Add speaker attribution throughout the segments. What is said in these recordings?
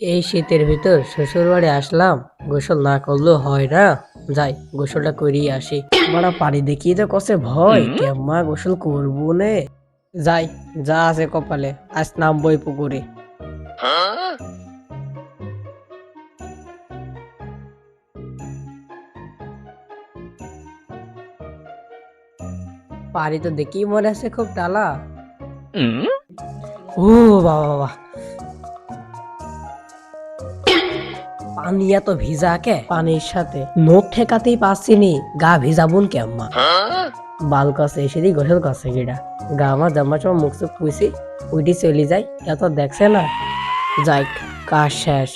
Speaker 1: এই শীতের ভিতর শ্বশুর বাড়ি আসলাম গোসল না করলেও হয় না। যাই গোসলটা করিয়ে আসি। বড় পানি দেখিয়ে তো কষে ভয় কেম্মা গোসল করব নে? যাই যা আছে কপালে আজ নামবই পুকুরে। পানি তো দেখেই মনে আছে খুব টালা। ও বাবা বাবা। পানি এত ভিজা কে পানির সাথে নখ ঠেকাতেই পারছিনি গা ভিজাবুন কেম্মা বাল কাছে এসে দিয়ে গোসল কাছে গিরা গা আমার জামা সব মুখ চুখ পুইছি উইটি চলে যাই এত দেখছে না। যাই কাজ শেষ।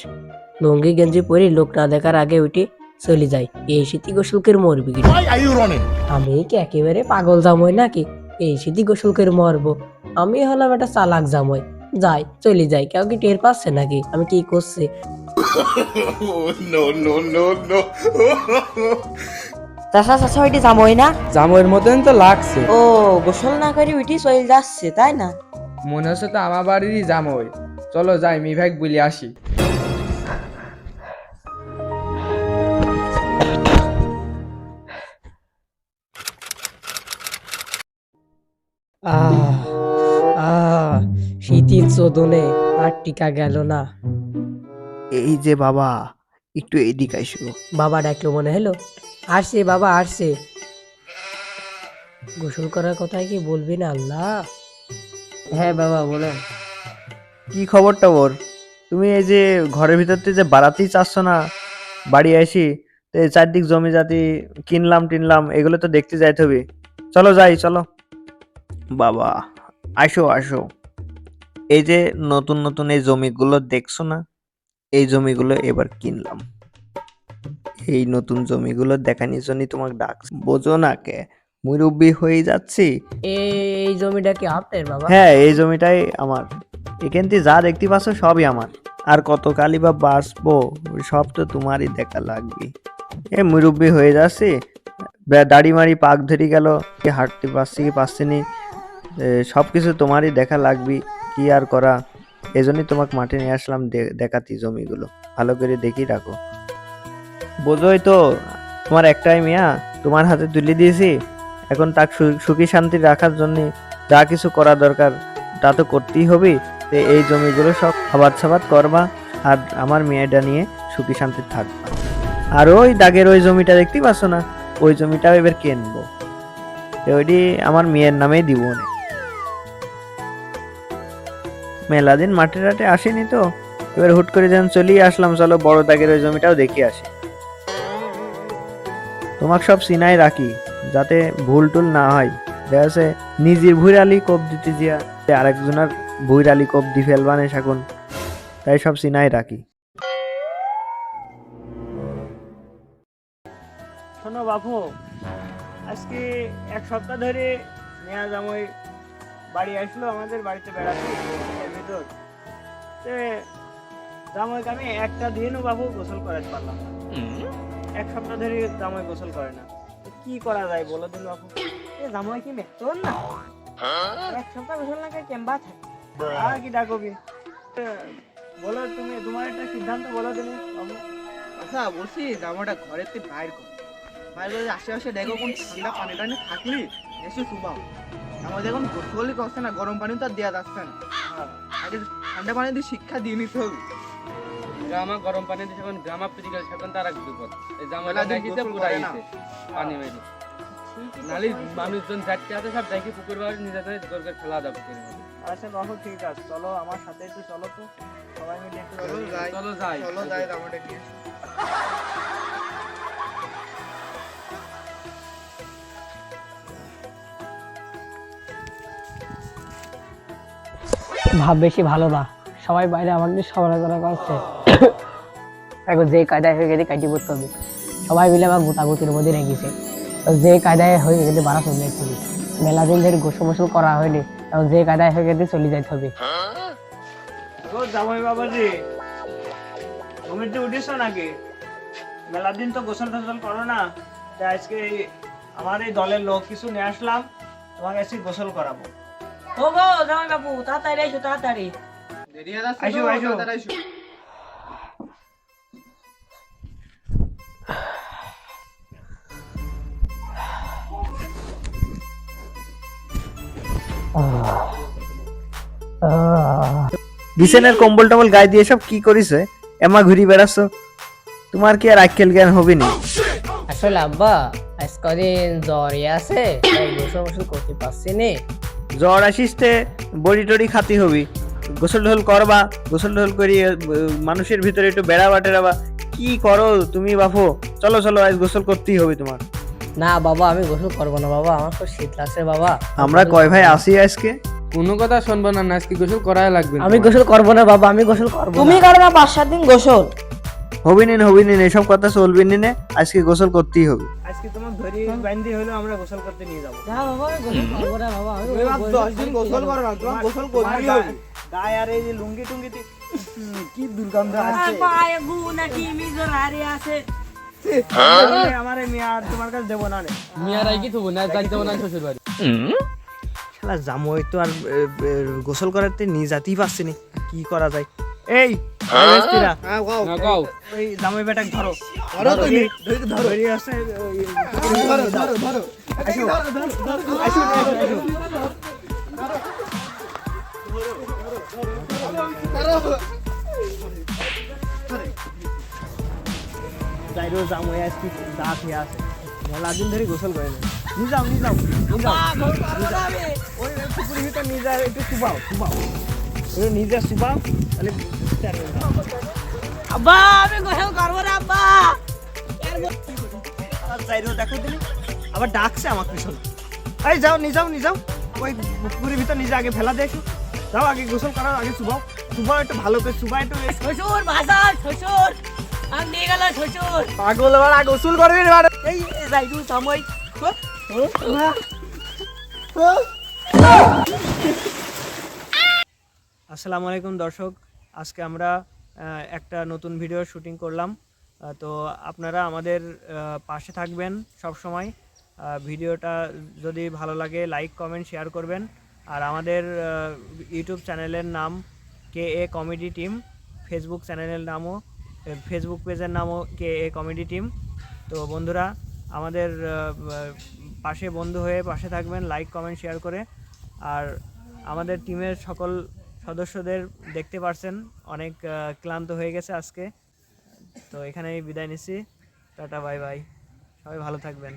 Speaker 1: লুঙ্গি গেঞ্জি পরি লোক না দেখার আগে উঠি চলে যাই। এই শীতি গোসলকের মরবি
Speaker 2: you running?
Speaker 1: আমি কি একেবারে পাগল জামই নাকি? এই শীতি গোসল করে মরবো। আমি হলাম একটা চালাক জামই। যাই চলে যাই কেউ কি টের পাচ্ছে নাকি? আমি কি করছি?
Speaker 2: No, no, no, no.
Speaker 3: চাষা চাষা ওইটি যাবই না?
Speaker 4: জাময়ের মতন তো লাগছে।
Speaker 3: ও গোসল না করে উঠি চলে যাচ্ছে তাই না?
Speaker 4: মনে হচ্ছে তো আমার বাড়িরই জামই চলো যাই মি ভাই বলে আসি।
Speaker 1: আহ আহ শীতির চোদনে আর টিকা গেল না।
Speaker 5: এই যে বাবা একটু এদিক আইসো
Speaker 1: বাবা ডাকলো মনে হলো আসছে বাবা আসছে। গোসল করার কথাই কি বলবি না আল্লাহ? হ্যাঁ বাবা বলেন
Speaker 5: কি খবর টবর তুমি এই যে ঘরের ভিতর থেকে যে বাড়াতেই চাচ্ছ না বাড়ি আসি তো এই চারদিক জমি জাতি কিনলাম টিনলাম এগুলো তো দেখতে যাইতে হবে। চলো যাই চলো। বাবা আসো আসো এই যে নতুন নতুন এই জমিগুলো দেখছ না এই জমিগুলো এবার কিনলাম। এই নতুন জমিগুলো দেখানির জন্য তোমাকে ডাক বোঝো না কে? মুরব্বী হয়ে যাচ্ছি।
Speaker 1: এই জমিটা কি আপনার বাবা?
Speaker 5: হ্যাঁ এই জমিটাই আমার। এখান থেকে যা দেখতে পাচ্ছ সবই আমার। আর কত কালি বা বাঁচবো সব তো তোমারই দেখা লাগবে। এ মুরব্বী হয়ে যাচ্ছি। দাড়ি মারি পাক ধরে গেল কি হাঁটতে পারছি কি পারছি নি সব কিছু তোমারই দেখা লাগবে। কি আর করা? এই জন্যই তোমাকে মাঠে নিয়ে আসলাম দেখাতি জমিগুলো। ভালো করে দেখি রাখো। বোঝোই তো, তোমার একটাই মিয়া, তোমার হাতে তুলে দিয়েছি। এখন তাকে সুখী শান্তি রাখার জন্য যা কিছু করা দরকার, তা তো করতেই হবে। তো এই জমিগুলো সব খাবার ছাবাদ করবা আর আমার মেয়েটা নিয়ে সুখী শান্তি থাকবা। আর ওই দাগের ওই জমিটা দেখতেই পাচ্ছ না? ওই জমিটা এবার কিনবো ওইটি আমার মেয়ের নামেই দিব নে। মেলা দিন মাঠে টাটে আসেনি তো। এবার হুট করে যখন চলেই আসলাম, চলো বড় দাগের ওই জমিটাও দেখে আসি। তোমাকে সব সিনাই রাখি, যাতে ভুল টুল না হয়। দেখা যাচ্ছে নিজের ভুইরালি কোপ দিতে যা আরেকজনের ভুইরালি কোপ দি ফেলবানে এখন তাই সব সিনাই রাখি।
Speaker 6: শোনো বাপু, আজকে এক সপ্তাহ ধরে নেয়া জামাই বাড়ি আসলো আমাদের বাড়িতে বেড়াতে ভিতর। তে জামাইকে আমি একটা দিনও বাবু গোসল করাতে পারলাম না। এক সপ্তাহ ধরে জামাই গোসল করে না। কি করা যায় বলো দিন বাপু এ জামাই কি মেট্টোর না? এক সপ্তাহ গোসল না কেম্বা থাকে আর কি ডাকবি বলো তুমি তোমার একটা সিদ্ধান্ত বলো দিন বাবু।
Speaker 7: আচ্ছা বলছি জামাটা ঘরের থেকে বাইর কর। বাইর করে আশেপাশে দেখো কোন ঠান্ডা পানি টানি থাকলি এসে শুবাও আমার দেখুন গোসলই করছে না গরম পানি তো আর দেওয়া যাচ্ছে না। আগে ঠান্ডা পানি দিয়ে শিক্ষা দিয়ে নিতে হবে।
Speaker 8: গ্রামা গরম পানি দিয়ে যখন গ্রামা পিটি গেলে তখন তার এক বিপদ এই
Speaker 7: দিন
Speaker 8: দেখিতে পুরা আইছে পানি মেরে। নালি মানুষজন যাচ্ছে আছে সব দেখি পুকুর বাড়ি নিজেদের জোর করে খেলা দাও
Speaker 6: আচ্ছা বাবু ঠিক আছে। চলো আমার সাথে একটু চলো তো। সবাই মিলে একটু
Speaker 7: চলো যাই
Speaker 8: চলো যাই।
Speaker 7: চলো যাই জামাটা কি
Speaker 1: ভাব বেশি ভালো না। সবাই বাইরে আমাকে নিয়ে সমালোচনা করছে এখন যে কায়দায় হয়ে গেছে কাটি করতে হবে। সবাই মিলে আমার গোতাগুতির মধ্যে রেখেছে যে কায়দায় হয়ে গেছে বাড়া চলে হবে। মেলা দিন ধরে গোসল মোসল করা হয়নি। এখন যে কায়দায় হয়ে গেছে চলে যাইতে হবে।
Speaker 6: জামাই বাবাজি, তুমি তো উঠেছো নাকি? মেলা দিন তো গোসল টোসল করো না। আজকে আমার এই দলের লোক কিছু নিয়ে আসলাম। তোমাকে আজকে গোসল করাবো।
Speaker 3: ওগো জামাই বাবু তাড়াতাড়ি এসো তাড়াতাড়ি।
Speaker 7: দেরি হয়ে যাচ্ছে
Speaker 6: আইসো আইসো।
Speaker 7: আইসো।
Speaker 5: বিছানার কম্বল টম্বল গায়ে দিয়ে সব কি করিস এমা ঘুরি বেড়াস তোমার কি আর আক্কেল জ্ঞান হবে নি?
Speaker 1: আসলে আব্বা আজ কদিন জ্বর আছে বসে বসে করতে পারছি না।
Speaker 5: জ্বর আসিসতে বড়ি টড়ি খাতি হবি। গোসল ঢোল করবা গোসল ঢোল করি মানুষের ভিতরে একটু বেড়াবা টেরাবা কি করো তুমি বাপু? চলো চলো আজ গোসল করতেই হবে তোমার।
Speaker 1: না বাবা আমি গোসল করব না বাবা আমার খুব শীত লাগছে বাবা।
Speaker 5: আমরা কয় ভাই আসি আজকে?
Speaker 4: কোনো কথা শুনব না আজকে গোসল করাই লাগবে
Speaker 1: আমি গোসল করব না বাবা আমি গোসল করব
Speaker 3: তুমি
Speaker 1: না।
Speaker 3: করো না পাঁচ সাত দিন গোসল।
Speaker 5: হবি নিন হবি নিন এসব কথা চলবি নিনে আজকে গোসল করতেই হবে।
Speaker 6: আজকে তোমার ধরি বান্ধি হলো আমরা গোসল করতে নিয়ে যাব।
Speaker 1: না বাবা গোসল করব না বাবা
Speaker 7: দশ দিন গোসল করো। না তোমার গোসল করতেই হবে।
Speaker 6: গায়ে আর এই যে লুঙ্গি টুঙ্গিতে উম, কি দুর্গন্ধ আসছে। আমার এই মেয়ে আর তোমার কাছে দেবো না রে।
Speaker 8: মিয়ারাই কি থবো? না যাইতে না শ্বশুর বাড়ি।
Speaker 6: শালা তো আর গোসল করাতে নিয়ে যেতেই পারছি না। কি করা যায়? এই
Speaker 7: হ্যাঁ? গাও
Speaker 6: ওই জামাই বেটাক ধরো।
Speaker 7: ধরো তুমি।
Speaker 6: ধরো ধরে
Speaker 7: ধরো ধরো ধরো
Speaker 6: আসো, আসো, আসো, আসো। যাই রোজ জামাই আজকে দা খেয়ে আসে। মেলা দিন ধরে গোসল করে না নিয়ে যাও নিয়ে যাও নিয়ে যাও। ওই পুকুরের ভিতর নিয়ে যাও একটু শুবাও শুবাও। নিয়ে যা তাহলে
Speaker 1: আব্বা আমি গোসল করব না আব্বা।
Speaker 6: আর চাইরেও দেখো দিলি আবার ডাকছে আমার পিছনে এই যাও নিয়ে যাও নিয়ে যাও। ওই পুকুরের ভিতর নিজে আগে ফেলা দেখো। যাও আগে গোসল করার আগে শুবাও শুবাও একটু ভালো করে শুবা একটু।
Speaker 1: শ্বশুর বাসার শ্বশুর। আমি নিয়ে গেল শ্বশুর।
Speaker 6: পাগল বাড়া গোসল করবি না।
Speaker 1: এই যাইটু সময়
Speaker 6: আসসালামু আলাইকুম দর্শক, আজকে আমরা একটা নতুন ভিডিও শুটিং করলাম। তো আপনারা আমাদের পাশে থাকবেন সব সময় ভিডিওটা যদি ভালো লাগে লাইক কমেন্ট শেয়ার করবেন। আর আমাদের ইউটিউব চ্যানেলের নাম K A comedy team Facebook চ্যানেলের নামও ফেসবুক পেজের নামও কে এ কমেডি টিম তো বন্ধুরা, আমাদের পাশে বন্ধু হয়ে পাশে থাকবেন লাইক কমেন্ট শেয়ার করে। আর আমাদের টিমের সকল সদস্যদের দেখতে পারছেন, অনেক ক্লান্ত হয়ে গেছে আজকে। তো এখানেই বিদায় নিছি টাটা, বাই বাই। সবাই ভালো থাকবেন।